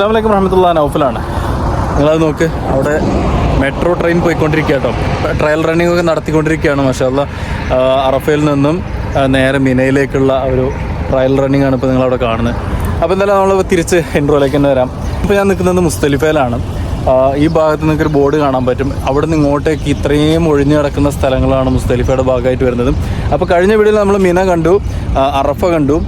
അസ്സാം വലൈക്കും റഹമത്തുള്ള നൗഫലാണ്. നിങ്ങളത് നോക്ക്. അവിടെ മെട്രോ ട്രെയിൻ പോയിക്കൊണ്ടിരിക്കുക കേട്ടോ. ട്രയൽ റണ്ണിംഗ് ഒക്കെ നടത്തിക്കൊണ്ടിരിക്കുകയാണ് മഷാല്ല അറഫയിൽ നിന്നും നേരെ മിനയിലേക്കുള്ള ഒരു ട്രയൽ റണ്ണിംഗ് ആണ് ഇപ്പോൾ നിങ്ങളവിടെ കാണുന്നത്. അപ്പോൾ എന്തായാലും നമ്മൾ തിരിച്ച് ഇൻട്രോയിലേക്ക് തന്നെ വരാം. ഇപ്പോൾ ഞാൻ നിൽക്കുന്നത് മുസ്തലിഫയിലാണ്. ഈ ഭാഗത്ത് നിങ്ങൾക്ക് ഒരു ബോർഡ് കാണാൻ പറ്റും. അവിടെ നിന്ന് ഇങ്ങോട്ടേക്ക് ഇത്രയും ഒഴിഞ്ഞു കിടക്കുന്ന സ്ഥലങ്ങളാണ് മുസ്തലിഫയുടെ ഭാഗമായിട്ട് വരുന്നത്. അപ്പോൾ കഴിഞ്ഞ വീഡിയോയിൽ നമ്മൾ മിന കണ്ടു അറഫ കണ്ടു.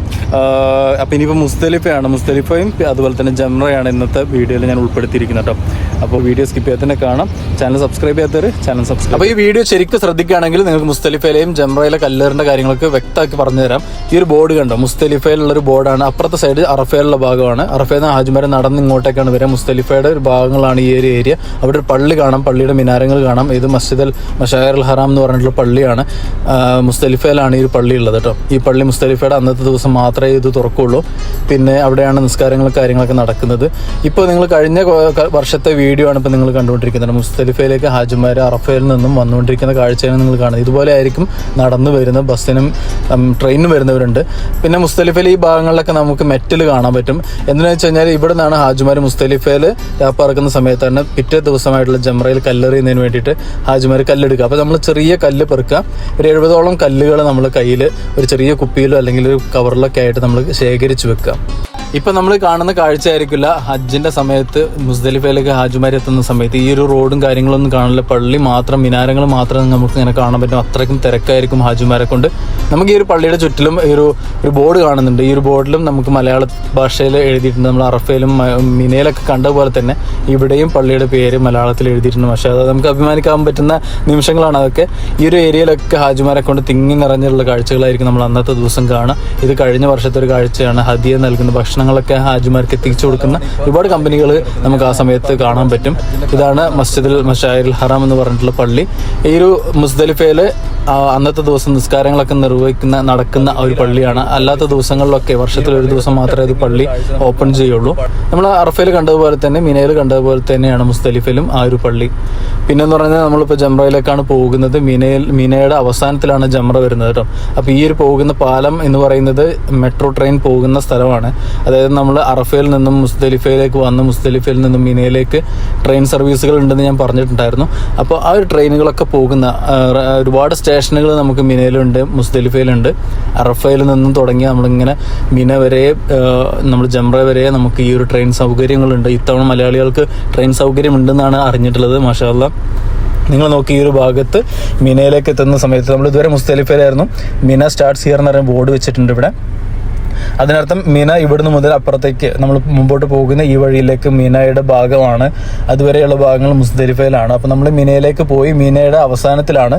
അപ്പോൾ ഇനിയിപ്പോൾ മുസ്തലിഫയാണ് മുസ്തലിഫയും അതുപോലെ തന്നെ ജംറയാണ് ഇന്നത്തെ വീഡിയോയിൽ ഞാൻ ഉൾപ്പെടുത്തിയിരിക്കുന്നത് കേട്ടോ. അപ്പോൾ വീഡിയോ സ്കിപ്പ് ചെയ്യാതെ തന്നെ കാണാം. ചാനൽ സബ്സ്ക്രൈബ് ചെയ്യാത്തവർ ചാനൽ സബ്സ്ക്രൈബ് അപ്പോൾ ഈ വീഡിയോ ശരിക്കും ശ്രദ്ധിക്കുകയാണെങ്കിൽ നിങ്ങൾക്ക് മുസ്തലിഫയിലെയും ജംറയിലെ കല്ലേറിന്റെ കാര്യങ്ങളൊക്കെ വ്യക്തമാക്കി പറഞ്ഞു തരാം ഈ ഒരു ബോർഡ് കണ്ടോ? മുസ്തലിഫയിലുള്ള ഒരു ബോർഡാണ്. അപ്പുറത്തെ സൈഡ് അറഫയിലുള്ള ഭാഗമാണ്. അറഫയിൽ നിന്ന് ഹാജ്മര നടന്ന് ഇങ്ങോട്ടേക്കാണ് വരിക. മുസ്തലിഫയുടെ ഒരു ഭാഗങ്ങളാണ് ഈ ഒരു ഏരിയ അവിടെ ഒരു പള്ളി കാണാം. പള്ളിയുടെ മിനാരങ്ങൾ കാണാം. ഇത് മസ്ജിദ് അൽ മഷായർ അൽ ഹറാം എന്ന് പറഞ്ഞിട്ടുള്ള പള്ളിയാണ്. മുസ്തലിഫയിലാണ് ഈ ഒരു പള്ളി ഉള്ളത് കേട്ടോ. ഈ പള്ളി മുസ്തലിഫയുടെ അന്നത്തെ ദിവസം മാത്രമേ ഇത് തുറക്കുള്ളൂ. പിന്നെ അവിടെയാണ് നിസ്കാരങ്ങളും കാര്യങ്ങളൊക്കെ നടക്കുന്നത്. ഇപ്പോൾ നിങ്ങൾ കഴിഞ്ഞ വർഷത്തെ വീഡിയോ ആണ് ഇപ്പോൾ നിങ്ങൾ കണ്ടുകൊണ്ടിരിക്കുന്നത്. മുസ്തലിഫയിലേക്ക് ഹാജിമാർ അറഫയിൽ നിന്നും വന്നുകൊണ്ടിരിക്കുന്ന കാഴ്ചയാണ് നിങ്ങൾ കാണുന്നത്. ഇതുപോലെ ആയിരിക്കും നടന്നു വരുന്ന ബസ്സിനും ട്രെയിനും വരുന്നവരുണ്ട്. പിന്നെ മുസ്തലിഫയിൽ ഈ ഭാഗങ്ങളിലൊക്കെ നമുക്ക് മെറ്റൽ കാണാൻ പറ്റും. എന്തിനാണെന്ന് വെച്ച് കഴിഞ്ഞാൽ ഇവിടെ നിന്നാണ് ഹാജിമാർ മുസ്തലിഫയിൽ രാപ്പറക്കുന്ന സമയത്താണ് പിറ്റേ ദിവസമായിട്ടുള്ള ജംറയിൽ കല്ലെറിയുന്നതിന് വേണ്ടിയിട്ട് ഹാജിമാർ കല്ലെടുക്കുക. അപ്പോൾ നമ്മൾ ചെറിയ കല്ല് പെറുക്കുക. ഒരു എഴുപതോളം കല്ലുകൾ നമ്മൾ കയ്യിൽ ഒരു ചെറിയ കുപ്പിയിലോ അല്ലെങ്കിൽ ഒരു കവറിലൊക്കെ ആയിട്ട് നമ്മൾ ശേഖരിച്ച് വെക്കുക. ഇപ്പൊ നമ്മൾ കാണുന്ന കാഴ്ചയായിരിക്കില്ല. ഹജ്ജിന്റെ സമയത്ത് മുസ്ദലിഫയിലേക്ക് ഹാജുമാരി എത്തുന്ന സമയത്ത് ഈ ഒരു റോഡും കാര്യങ്ങളൊന്നും കാണില്ല പള്ളി മാത്രം മിനാരങ്ങൾ മാത്രം നമുക്ക് ഇങ്ങനെ കാണാൻ പറ്റും. അത്രയ്ക്കും തിരക്കായിരിക്കും ഹാജുമാരെ കൊണ്ട്. നമുക്ക് ഈ ഒരു പള്ളിയുടെ ചുറ്റിലും ഈ ഒരു ഒരു ബോർഡ് കാണുന്നുണ്ട്. ഈ ഒരു ബോർഡിലും നമുക്ക് മലയാള ഭാഷയിൽ എഴുതിയിട്ടുണ്ട്. നമ്മൾ അറഫയിലും മിനയിലൊക്കെ കണ്ട പോലെ തന്നെ ഇവിടെയും പള്ളിയുടെ പേര് മലയാളത്തിൽ എഴുതിയിട്ടുണ്ട്. പക്ഷേ അത് നമുക്ക് അഭിമാനിക്കാൻ പറ്റുന്ന നിമിഷങ്ങളാണ് അതൊക്കെ. ഈ ഒരു ഏരിയയിലൊക്കെ ഹാജുമാരെ കൊണ്ട് തിങ്ങി നിറഞ്ഞുള്ള കാഴ്ചകളായിരിക്കും നമ്മൾ അന്നത്തെ ദിവസം കാണുക. ഇത് കഴിഞ്ഞ വർഷത്തെ ഒരു കാഴ്ചയാണ്. ഹദിയ നൽകുന്ന ഭക്ഷണങ്ങളൊക്കെ ഹാജിമാർക്ക് എത്തിച്ചു കൊടുക്കുന്ന ഒരുപാട് കമ്പനികൾ നമുക്ക് ആ സമയത്ത് കാണാൻ പറ്റും. ഇതാണ് മസ്ജിദിൽ മഷായിൽ ഹറാം എന്ന് പറഞ്ഞിട്ടുള്ള പള്ളി. ഈ ഒരു മുസ്ദലിഫയിൽ അന്നത്തെ ദിവസം നിസ്കാരങ്ങളൊക്കെ നിർവഹിക്കുന്ന നടക്കുന്ന ഒരു പള്ളിയാണ്. അല്ലാത്ത ദിവസങ്ങളിലൊക്കെ വർഷത്തിൽ ഒരു ദിവസം മാത്രമേ ഇത് പള്ളി ഓപ്പൺ ചെയ്യുള്ളൂ. നമ്മൾ അറഫയിൽ കണ്ടതുപോലെ തന്നെ മിനയിൽ കണ്ടതുപോലെ തന്നെയാണ് മുസ്തലിഫയിലും ആ ഒരു പള്ളി. പിന്നെന്ന് പറഞ്ഞാൽ നമ്മളിപ്പോൾ ജംറയിലേക്കാണ് പോകുന്നത്. മിനയിൽ മിനയുടെ അവസാനത്തിലാണ് ജംറ വരുന്നത് കേട്ടോ. അപ്പോൾ ഈ ഒരു പോകുന്ന പാലം എന്ന് പറയുന്നത് മെട്രോ ട്രെയിൻ പോകുന്ന സ്ഥലമാണ്. അതായത് നമ്മൾ അറഫയിൽ നിന്നും മുസ്തലിഫയിലേക്ക് വന്ന് മുസ്തലിഫയിൽ നിന്നും മിനയിലേക്ക് ട്രെയിൻ സർവീസുകൾ ഉണ്ടെന്ന് ഞാൻ പറഞ്ഞിട്ടുണ്ടായിരുന്നു. അപ്പോൾ ആ ഒരു ട്രെയിനുകളൊക്കെ പോകുന്ന ഒരുപാട് സ്റ്റേഷനുകൾ നമുക്ക് മിനയിലുണ്ട് മുസ്തലിഫയിലുണ്ട്. അറഫയിൽ നിന്നും തുടങ്ങി നമ്മളിങ്ങനെ മിന വരെ നമ്മൾ ജംറ വരെ നമുക്ക് ഈ ഒരു ട്രെയിൻ സൗകര്യങ്ങളുണ്ട്. ഇത്തവണ മലയാളികൾക്ക് ട്രെയിൻ സൗകര്യം ഉണ്ടെന്നാണ് അറിഞ്ഞിട്ടുള്ളത് മാഷാല്ല നിങ്ങൾ നോക്കി ഈ ഒരു ഭാഗത്ത് മിനയിലേക്ക് എത്തുന്ന സമയത്ത് നമ്മൾ ഇതുവരെ മുസ്തലിഫയിലായിരുന്നു. മിന സ്റ്റാർട്ട്സ് ഹിയർ എന്ന് പറയുന്ന ബോർഡ് വെച്ചിട്ടുണ്ട് ഇവിടെ. അതിനർത്ഥം മീന ഇവിടുന്ന് മുതൽ അപ്പുറത്തേക്ക് നമ്മൾ മുമ്പോട്ട് പോകുന്ന ഈ വഴിയിലേക്ക് മീനയുടെ ഭാഗമാണ്. അതുവരെയുള്ള ഭാഗങ്ങൾ മുസ്തരിഫയിലാണ് അപ്പോൾ നമ്മൾ മീനയിലേക്ക് പോയി മീനയുടെ അവസാനത്തിലാണ്.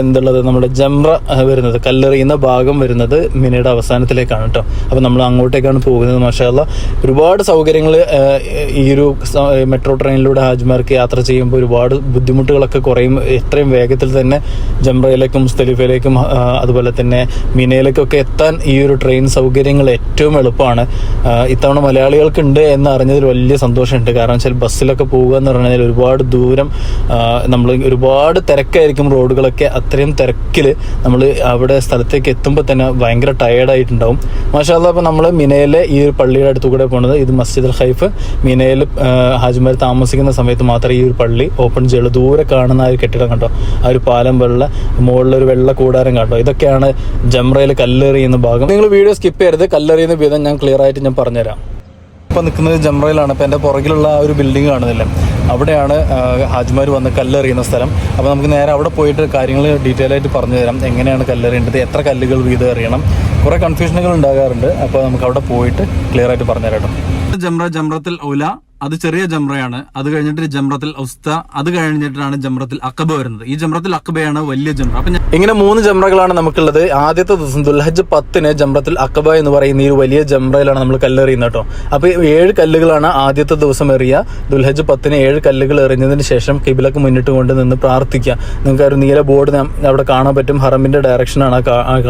എന്തുള്ളത്? നമ്മുടെ ജംറ വരുന്നത് കല്ലെറിയുന്ന ഭാഗം വരുന്നത് മിനയുടെ അവസാനത്തിലേക്കാണ് കേട്ടോ അപ്പോൾ നമ്മൾ അങ്ങോട്ടേക്കാണ് പോകുന്നത് മാഷാല്ല ഒരുപാട് സൗകര്യങ്ങൾ ഈ ഒരു മെട്രോ ട്രെയിനിലൂടെ ഹാജ്മാർക്ക് യാത്ര ചെയ്യുമ്പോൾ ഒരുപാട് ബുദ്ധിമുട്ടുകളൊക്കെ കുറയും. എത്രയും വേഗത്തിൽ തന്നെ ജംറയിലേക്കും മുസ്തലിഫയിലേക്കും അതുപോലെ തന്നെ മിനയിലേക്കൊക്കെ എത്താൻ ഈ ഒരു ട്രെയിൻ സൗകര്യങ്ങൾ ഏറ്റവും എളുപ്പമാണ്. ഇത്തവണ മലയാളികൾക്ക് ഉണ്ട് എന്ന് അറിഞ്ഞതിൽ വലിയ സന്തോഷമുണ്ട്. കാരണം വെച്ചാൽ ബസ്സിലൊക്കെ പോകുക എന്ന് പറഞ്ഞാൽ ഒരുപാട് ദൂരം നമ്മൾ ഒരുപാട് തിരക്കായിരിക്കും റോഡുകളൊക്കെ. അത്രയും തിരക്കിൽ നമ്മൾ അവിടെ സ്ഥലത്തേക്ക് എത്തുമ്പോൾ തന്നെ ഭയങ്കര ടയേർഡായിട്ടുണ്ടാവും മാഷാല്ല അപ്പോൾ നമ്മൾ മിനയിലെ ഈ ഒരു പള്ളിയുടെ അടുത്തു കൂടെ പോകുന്നത് ഇത് മസ്ജിദ് അൽ ഹൈഫ് മിനയിൽ ഹാജിമാർ താമസിക്കുന്ന സമയത്ത് മാത്രമേ ഈ ഒരു പള്ളി ഓപ്പൺ ചെയ്യുള്ളൂ ദൂരെ കാണുന്ന ആ ഒരു കെട്ടിടം കണ്ടോ? ആ ഒരു പാലം വെള്ള മുകളിലൊരു വെള്ള കൂടാരം കണ്ടോ? ഇതൊക്കെയാണ് ജംറയിൽ കല്ലെറിയുന്ന ഭാഗം. നിങ്ങൾ വീഡിയോ സ്കിപ്പ് ചെയ്യരുത്. കല്ലെറിയുന്ന വിധം ഞാൻ ക്ലിയർ ആയിട്ട് ഞാൻ പറഞ്ഞുതരാം. ഇപ്പം നിൽക്കുന്നത് ജംറയിലാണ്. അപ്പോൾ എന്റെ പുറകിലുള്ള ആ ഒരു ബിൽഡിംഗ് കാണുന്നില്ല? അവിടെയാണ് ഹാജിമാർ വന്ന് കല്ലെറിയുന്ന സ്ഥലം. അപ്പോൾ നമുക്ക് നേരെ അവിടെ പോയിട്ട് കാര്യങ്ങൾ ഡീറ്റെയിൽ ആയിട്ട് പറഞ്ഞു തരാം. എങ്ങനെയാണ് കല്ലെറിയേണ്ടത്? എത്ര കല്ലുകൾ വീതം എറിയണം? കുറേ കൺഫ്യൂഷനുകൾ ഉണ്ടാകാറുണ്ട്. അപ്പോൾ നമുക്ക് അവിടെ പോയിട്ട് ക്ലിയർ ആയിട്ട് പറഞ്ഞു തരാം ജംറ ജംറത്തിൽ ഔല. അത് ചെറിയ ജംറയാണ്. അത് കഴിഞ്ഞിട്ട് ജംറത്തിൽ ഉസ്ത അത് കഴിഞ്ഞിട്ടാണ് ജംറത്തിൽ അക്കബ വരുന്നത്. ഈ ജംറത്തിൽ അക്കബയാണ് വലിയ ജംറ. അപ്പൊ ഇങ്ങനെ മൂന്ന് ജംറകളാണ് നമുക്കുള്ളത്. ആദ്യത്തെ ദിവസം ദുൽഹജ് പത്തിന് ജംറത്തിൽ അക്കബ എന്ന് പറയുന്ന ഈ വലിയ ജംറയിലാണ് നമ്മൾ കല്ലെറിയുന്നത് കേട്ടോ. അപ്പൊ ഏഴ് കല്ലുകളാണ് ആദ്യത്തെ ദിവസം എറിയുക. ദുൽഹജ് പത്തിന് ഏഴ് കല്ലുകൾ എറിഞ്ഞതിന് ശേഷം കിബിലക്ക് മുന്നിട്ട് കൊണ്ട് നിന്ന് പ്രാർത്ഥിക്കുക. നിങ്ങൾക്ക് ഒരു നീല ബോർഡ് അവിടെ കാണാൻ പറ്റും. ഹറമിന്റെ ഡയറക്ഷനാണ്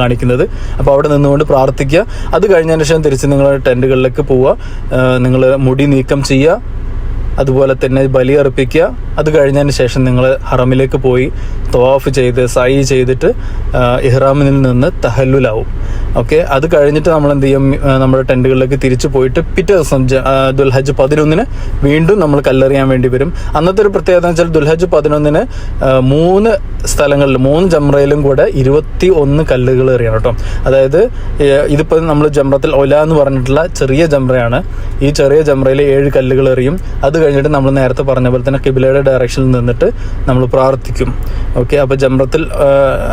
കാണിക്കുന്നത്. അപ്പോൾ അവിടെ നിന്നുകൊണ്ട് പ്രാർത്ഥിക്കുക. അത് കഴിഞ്ഞതിന് ശേഷം തിരിച്ച് നിങ്ങൾ ടെന്റുകളിലേക്ക് പോവുക. നിങ്ങൾ മുടി നീക്കം ചെയ്യുക. അതുപോലെ തന്നെ ബലി അർപ്പിക്കുക. അത് കഴിഞ്ഞതിന് ശേഷം നിങ്ങൾ ഹറമിലേക്ക് പോയി തവാഫ് ചെയ്ത് സൈ ചെയ്തിട്ട് ഇഹ്റാമിൽ നിന്ന് തഹല്ലുലാവും. ഓക്കെ? അത് കഴിഞ്ഞിട്ട് നമ്മൾ എന്ത് ചെയ്യും നമ്മുടെ ടെന്റുകളിലേക്ക് തിരിച്ചു പോയിട്ട് പിറ്റേ ദിവസം ദുൽഹജ് പതിനൊന്നിന് വീണ്ടും നമ്മൾ കല്ലെറിയാൻ വേണ്ടി വരും. അന്നത്തെ ഒരു പ്രത്യേകത എന്ന് വെച്ചാൽ ദുൽഹജ് പതിനൊന്നിന് മൂന്ന് സ്ഥലങ്ങളിൽ മൂന്ന് ജംറയിലും കൂടെ ഇരുപത്തി ഒന്ന് കല്ലുകൾ എറിയണം കേട്ടോ. അതായത് ഇതിപ്പോൾ നമ്മൾ ജംറത്തിൽ ഒല എന്ന് പറഞ്ഞിട്ടുള്ള ചെറിയ ജംറയാണ്. ഈ ചെറിയ ജംറയിൽ ഏഴ് കല്ലുകൾ എറിയും. അത് കഴിഞ്ഞിട്ട് നമ്മൾ നേരത്തെ പറഞ്ഞ പോലെ തന്നെ കിബിലയുടെ ഡയറക്ഷനിൽ നിന്നിട്ട് നമ്മൾ പ്രാർത്ഥിക്കും. ഓക്കെ അപ്പോൾ ജമ്രത്തിൽ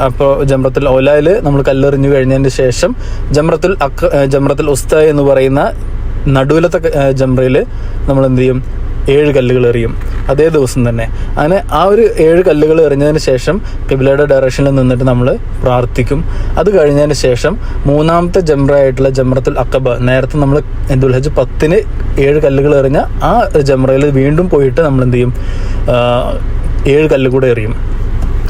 അപ്പോൾ ജമ്രത്തിൽ ഒലയിൽ നമ്മൾ കല്ലെറിഞ്ഞു കഴിഞ്ഞതിന് ശേഷം ജമ്രത്തിൽ അക്ക ജമ്രത്തിൽ ഉസ്ത എന്ന് പറയുന്ന നടുവിലത്തെ ജമ്രയിൽ നമ്മൾ എന്ത് ചെയ്യും? ഏഴ് കല്ലുകൾ എറിയും. അതേ ദിവസം തന്നെ. അങ്ങനെ ആ ഒരു ഏഴ് കല്ലുകൾ എറിഞ്ഞതിന് ശേഷം കിബിലയുടെ ഡയറക്ഷനിൽ നിന്നിട്ട് നമ്മൾ പ്രാർത്ഥിക്കും. അത് കഴിഞ്ഞതിന് ശേഷം മൂന്നാമത്തെ ജംറ ആയിട്ടുള്ള ജംറത്തുൽ അക്കബ നേരത്തെ നമ്മൾ ദുൽഹജ് പത്തിന് ഏഴ് കല്ലുകൾ എറിഞ്ഞ ആ ജംറയിൽ വീണ്ടും പോയിട്ട് നമ്മൾ എന്ത് ചെയ്യും ഏഴ് കല്ല് കൂടെ എറിയും.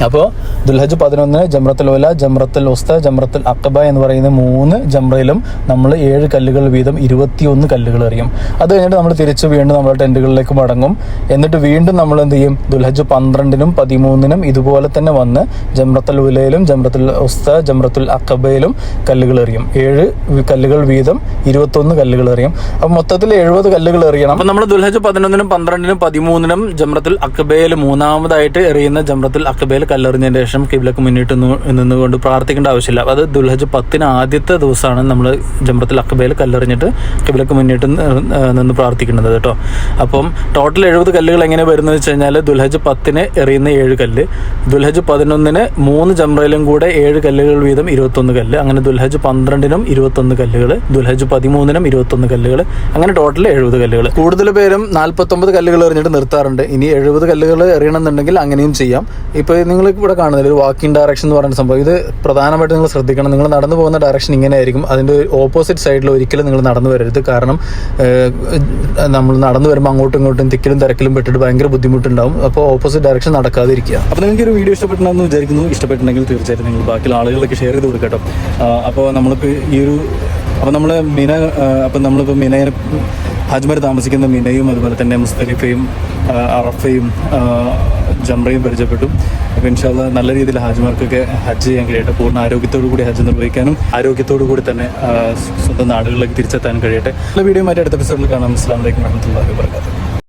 അപ്പോൾ ദുൽഹജ് പതിനൊന്നിന് ജംറത്തുൽ ഉല ജംറത്തുൽ ഉസ്ത ജംറത്തുൽ അക്കബ എന്ന് പറയുന്ന മൂന്ന് ജമ്രയിലും നമ്മൾ ഏഴ് കല്ലുകൾ വീതം ഇരുപത്തിയൊന്ന് കല്ലുകൾ എറിയും. അത് കഴിഞ്ഞിട്ട് നമ്മൾ തിരിച്ച് വീണ്ടും നമ്മുടെ ടെന്റുകളിലേക്ക് മടങ്ങും. എന്നിട്ട് വീണ്ടും നമ്മൾ എന്ത് ചെയ്യും? ദുൽഹജ് പന്ത്രണ്ടിനും പതിമൂന്നിനും ഇതുപോലെ തന്നെ വന്ന് ജംറത്തുൽ ഉലയിലും ജംറത്തുൽ ഉസ്ത ജമ്രത്തുൽ അക്കബയിലും കല്ലുകൾ എറിയും. ഏഴ് കല്ലുകൾ വീതം ഇരുപത്തൊന്ന് കല്ലുകൾ എറിയും. അപ്പം മൊത്തത്തിൽ എഴുപത് കല്ലുകൾ എറിയണം. അപ്പം നമ്മൾ ദുൽഹജ് പതിനൊന്നിനും പന്ത്രണ്ടിനും പതിമൂന്നിനും ജംറത്തുൽ അക്കബയിൽ മൂന്നാമതായിട്ട് എറിയുന്ന ജംറത്തുൽ അക്കബയിൽ കല്ലെറിഞ്ഞതിന് ശേഷം കിബിലക്ക് മുന്നിട്ട് നിന്ന് നിന്നുകൊണ്ട് പ്രാർത്ഥിക്കേണ്ട ആവശ്യമില്ല. അത് ദുൽഹജ് പത്തിന് ആദ്യത്തെ ദിവസമാണ് നമ്മൾ ജമ്പ്രത്തിൽ അക്കബയിൽ കല്ലെറിഞ്ഞിട്ട് കിബിലക്ക് മുന്നിട്ട് നിന്ന് പ്രാർത്ഥിക്കുന്നത് കേട്ടോ. അപ്പം ടോട്ടൽ എഴുപത് കല്ലുകൾ എങ്ങനെ വരുന്നത് വെച്ച് കഴിഞ്ഞാൽ ദുൽഹജ് പത്തിന് എറിയുന്ന ഏഴ് കല്ല് ദുൽഹജ് പതിനൊന്നിന് മൂന്ന് ജംറയിലും കൂടെ ഏഴ് കല്ലുകൾ വീതം ഇരുപത്തൊന്ന് കല്ല് അങ്ങനെ ദുൽഹജ് പന്ത്രണ്ടിനും ഇരുപത്തൊന്ന് കല്ലുകൾ ദുൽഹജ് പതിമൂന്നിനും ഇരുപത്തൊന്ന് കല്ലുകൾ അങ്ങനെ ടോട്ടൽ എഴുപത് കല്ലുകൾ കൂടുതൽ പേരും നാൽപ്പത്തൊമ്പത് കല്ലുകൾ എറിഞ്ഞിട്ട് നിർത്താറുണ്ട്. ഇനി എഴുപത് കല്ലുകൾ എറിയണം എന്നുണ്ടെങ്കിൽ അങ്ങനെയും ചെയ്യാം. ഇപ്പോൾ നിങ്ങൾ ഇവിടെ കാണുന്നത് ഒരു വാക്കിംഗ് ഡയറക്ഷൻ എന്ന് പറയുന്ന സംഭവം. ഇത് പ്രധാനമായിട്ട് നിങ്ങൾ ശ്രദ്ധിക്കണം. നിങ്ങൾ നടന്നു പോകുന്ന ഡയറക്ഷൻ ഇങ്ങനെ ആയിരിക്കും അതിന്റെ ഓപ്പോസിറ്റ് സൈഡിൽ ഒരിക്കലും നിങ്ങൾ നടന്നു വരരുത്. കാരണം നമ്മൾ നടന്നു വരുമ്പോൾ അങ്ങോട്ടും ഇങ്ങോട്ടും തിക്കിലും തിരക്കിലും പെട്ടിട്ട് ഭയങ്കര ബുദ്ധിമുട്ടുണ്ടാവും. അപ്പോൾ ഓപ്പോസിറ്റ് ഡയറക്ഷൻ നടക്കാതിരിക്കുക. അപ്പോൾ നിങ്ങൾക്ക് ഒരു വീഡിയോ ഇഷ്ടപ്പെട്ടുണ്ടെന്ന് വിചാരിക്കുന്നു. ഇഷ്ടപ്പെട്ടിട്ടുണ്ടെങ്കിൽ തീർച്ചയായിട്ടും നിങ്ങൾ ബാക്കിയുള്ള ആളുകളൊക്കെ ഷെയർ ചെയ്ത് കൊടുക്കട്ടോ. അപ്പോൾ നമ്മൾക്ക് ഈ ഒരു അപ്പോൾ നമ്മൾ മിന അപ്പം നമ്മളിപ്പോൾ മിനയെ ഹാജ്മർ താമസിക്കുന്ന മിനയും അതുപോലെ തന്നെ മുസ്തലിഫയും അറഫയും ജംറയും പരിചയപ്പെട്ടു. അപ്പോൾ ഇൻഷാല്ല നല്ല രീതിയിൽ ഹാജിമാർക്കൊക്കെ ഹജ്ജ് ചെയ്യാൻ കഴിയട്ടെ. പൂർണ ആരോഗ്യത്തോടു കൂടി ഹജ്ജ് നിർവഹിക്കാനും ആരോഗ്യത്തോടു കൂടി തന്നെ സ്വന്തം നാടുകളിലേക്ക് തിരിച്ചെത്താനും കഴിയട്ടെ. നല്ല വീഡിയോ മാറ്റി അടുത്ത എപ്പിസോഡിൽ കാണാം. അസ്സാം വലൈക്കും വാഹമത്തല്ലാഹി വാബർക്കാത്തു